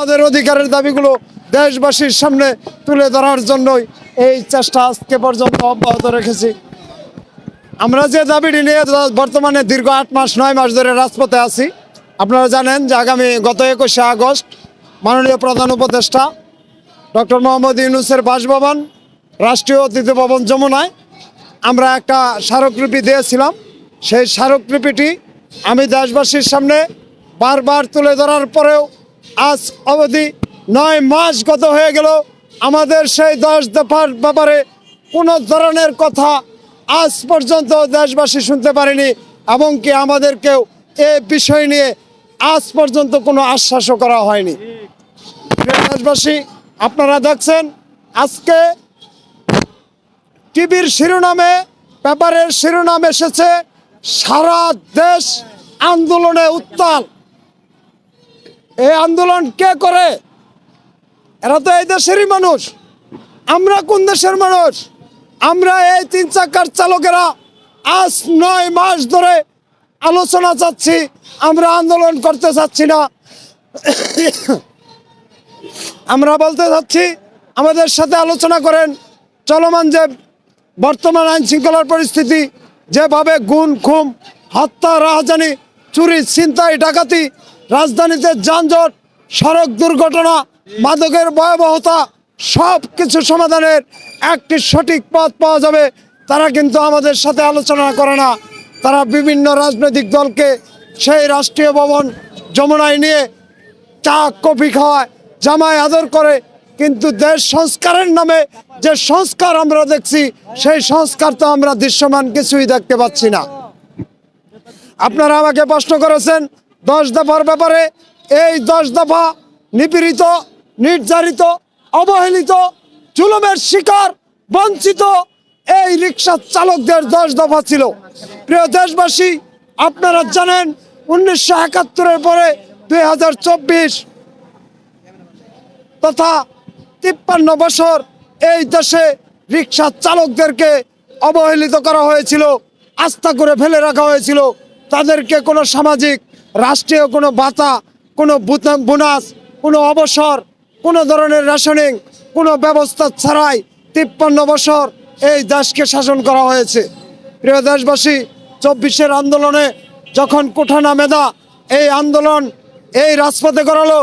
আমাদের অধিকারের দাবিগুলো দেশবাসীর সামনে তুলে ধরার জন্যই এই চেষ্টা আজকে পর্যন্ত অব্যাহত রেখেছি। আমরা যে দাবিটি নিয়ে বর্তমানে দীর্ঘ আট মাস, নয় মাস ধরে রাজপথে আছি, আপনারা জানেন যে আগামী গত একুশে আগস্ট মাননীয় প্রধান উপদেষ্টা ডক্টর মোহাম্মদ ইউনুসের বাসভবন, রাষ্ট্রীয় অতিথি ভবন যমুনায় আমরা একটা স্মারকলিপি দিয়েছিলাম। সেই স্মারকলিপিটি আমি দেশবাসীর সামনে বারবার তুলে ধরার পরেও আজ অবধি নয় মাস গত হয়ে গেল আমাদের সেই দশ দফার ব্যাপারে কোনো ধরনের কথা আজ পর্যন্ত দেশবাসী শুনতে পারেনি এমনকি আমাদেরকেও এ বিষয় নিয়ে আজ পর্যন্ত কোনো আশ্বাসও করা হয়নি। দেশবাসী, আপনারা দেখছেন আজকে টিভির শিরোনামে, পেপারের শিরোনাম এসেছে, সারা দেশ আন্দোলনে উত্তাল। এই আন্দোলন কে করে? এরা তো এই দেশেরই মানুষ। আমরা কোন দেশের মানুষ? আমরা এই তিন চাকার চালকেরা আজ নয় মাস ধরে আলোচনা চাচ্ছি। আমরা আন্দোলন করতে চাচ্ছি না। আমরা বলতে চাচ্ছি, আমাদের সাথে আলোচনা করেন চলমান যে বর্তমান আইন শৃঙ্খলার পরিস্থিতি, যেভাবে গুণ, খুম, হত্যা, রাহাজানি, চুরি, ছিনতাই, ডাকাতি রাজধানীতে যানজট, সড়ক দুর্ঘটনা, মাদকের ভয়াবহতা সব কিছু সমাধানের একটি সঠিক পথ পাওয়া যাবে। তারা কিন্তু আমাদের সাথে আলোচনা করে না। তারা বিভিন্ন রাজনৈতিক দলকে সেই রাষ্ট্রীয় ভবন যমুনায় নিয়ে চা, কফি খাওয়ায় জামায় আদর করে। কিন্তু দেশ সংস্কারের নামে যে সংস্কার আমরা দেখছি, সেই সংস্কার তো আমরা দৃশ্যমান কিছুই দেখতে পাচ্ছি না। আপনারা আমাকে প্রশ্ন করেছেন দশ দফার ব্যাপারে এই দশ দফা নিপীড়িত নির্যাতিত অবহেলিত, জুলুমের শিকার, বঞ্চিত এই রিক্সা চালকদের দশ দফা ছিল। প্রিয় দেশবাসী, আপনারা জানেন উনিশশো একাত্তরের পরে দুই হাজার চব্বিশ তথা তিপ্পান্ন বছর এই দেশে রিক্সা চালকদেরকে অবহেলিত করা হয়েছিল, আস্থা করে ফেলে রাখা হয়েছিল। তাদেরকে কোনো সামাজিক রাষ্ট্রীয় কোনো বাতা কোনো বোনাস, কোনো অবসর, কোনো ধরনের রেশনিং, কোনো ব্যবস্থা ছাড়াই তিপ্পান্ন বছর এই দেশকে শাসন করা হয়েছে। প্রিয় দেশবাসী, চব্বিশের আন্দোলনে যখন কোঠানা মেধা এই আন্দোলন, এই রাজপথে করালো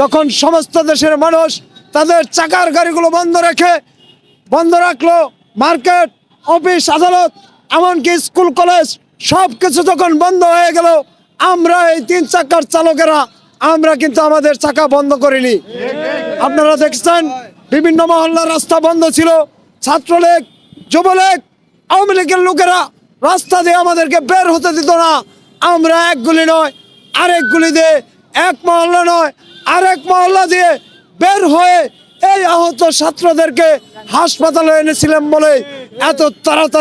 যখন সমস্ত দেশের মানুষ তাদের চাকার গাড়িগুলো বন্ধ রেখে, বন্ধ রাখল, মার্কেট, অফিস, আদালত, এমনকি স্কুল, কলেজ সব কিছু যখন বন্ধ হয়ে গেল আমরা এই তিন চাকার চালকেরা, আমরা কিন্তু আমাদের চাকা বন্ধ করিনি। আপনারা দেখছেন, বিভিন্ন মহল্লার রাস্তা বন্ধ ছিল। ছাত্রলীগ, যুবলীগ, আওয়ামী লীগের লোকেরা রাস্তা দিয়ে আমাদেরকে বের হতে দিত না। আমরা এক গুলি নয়, আরেক গুলি দিয়ে এক মহল্লা নয়, আরেক মহল্লা দিয়ে বের হয়ে এই আহত ছাত্রদেরকে হাসপাতালে এনেছিলাম বলে এত তাড়াতাড়ি